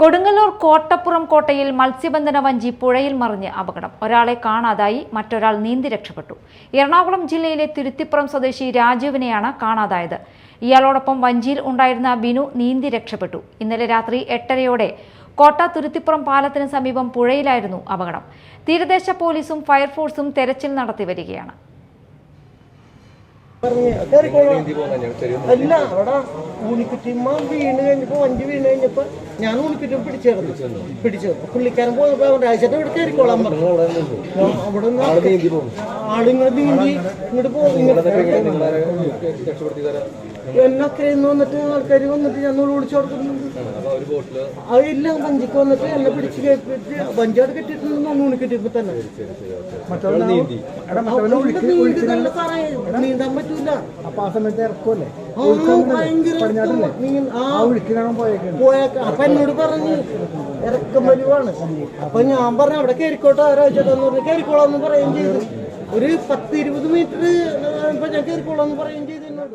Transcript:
കൊടുങ്ങല്ലൂർ കോട്ടപ്പുറം കോട്ടയിൽ മത്സ്യബന്ധന വഞ്ചി പുഴയിൽ മറിഞ്ഞ് അപകടം. ഒരാളെ കാണാതായി മറ്റൊരാൾ നീന്തി രക്ഷപ്പെട്ടു. എറണാകുളം ജില്ലയിലെ തിരുത്തിപ്പുറം സ്വദേശി രാജുവിനെയാണ് കാണാതായത്. ഇയാളോടൊപ്പം വഞ്ചിയിൽ ഉണ്ടായിരുന്ന ബിനു നീന്തി രക്ഷപ്പെട്ടു. ഇന്നലെ രാത്രി എട്ടരയോടെ കോട്ട തുരുത്തിപ്പുറം പാലത്തിന് സമീപം പുഴയിലായിരുന്നു അപകടം. തീരദേശ പോലീസും ഫയർഫോഴ്സും തെരച്ചിൽ നടത്തി വരികയാണ്. അല്ല അവിടെ ഊണിക്കുറ്റിമ്മ വീണ് കഴിഞ്ഞപ്പോ വഞ്ചി വീണ് കഴിഞ്ഞപ്പോ ഞാൻ ഊണിക്കുറ്റി പിടിച്ചേർന്നു. പിടിച്ചേർന്നു? പുള്ളിക്കാരൻ പോയപ്പോ ഒരാഴ്ചത്തെ ഇവിടെ കയറിക്കോളാൻ പറഞ്ഞു. അവിടെ നിന്ന് ആളിങ്ങനെ നീന്തി ഇങ്ങോട്ട് പോകും എന്നൊക്കെ വന്നിട്ട് ആൾക്കാർ വന്നിട്ട് ഞാൻ വിളിച്ചു കൊടുക്കുന്നുണ്ട് അതില്ല വഞ്ചിക്ക് വന്നിട്ട് എന്നെ പിടിച്ച് കയറ്റിട്ട് വഞ്ചിയോട് കെട്ടിയിട്ടുണ്ടെന്ന് ഊണിക്കുറ്റിയപ്പോ തന്നെ. അവിടെ നീന്തല്ല സാറേ നീന്താൻ പറ്റൂല. അപ്പൊ ആ സമയത്ത് ഇറക്കുമല്ലേ അപ്പൊ എന്നോട് പറഞ്ഞു ഇറക്കം വരുവാണ്. അപ്പൊ ഞാൻ പറഞ്ഞു അവിടെ കയറിക്കോട്ടെ ഒരാഴ്ചന്ന് പറഞ്ഞു കയറിക്കോളാന്ന് പറയുകയും ചെയ്തു. ഒരു പത്ത് ഇരുപത് മീറ്റർ ഇപ്പൊ ഞാൻ കയറിക്കോളാന്ന് പറയുകയും ചെയ്തു എന്നോട്.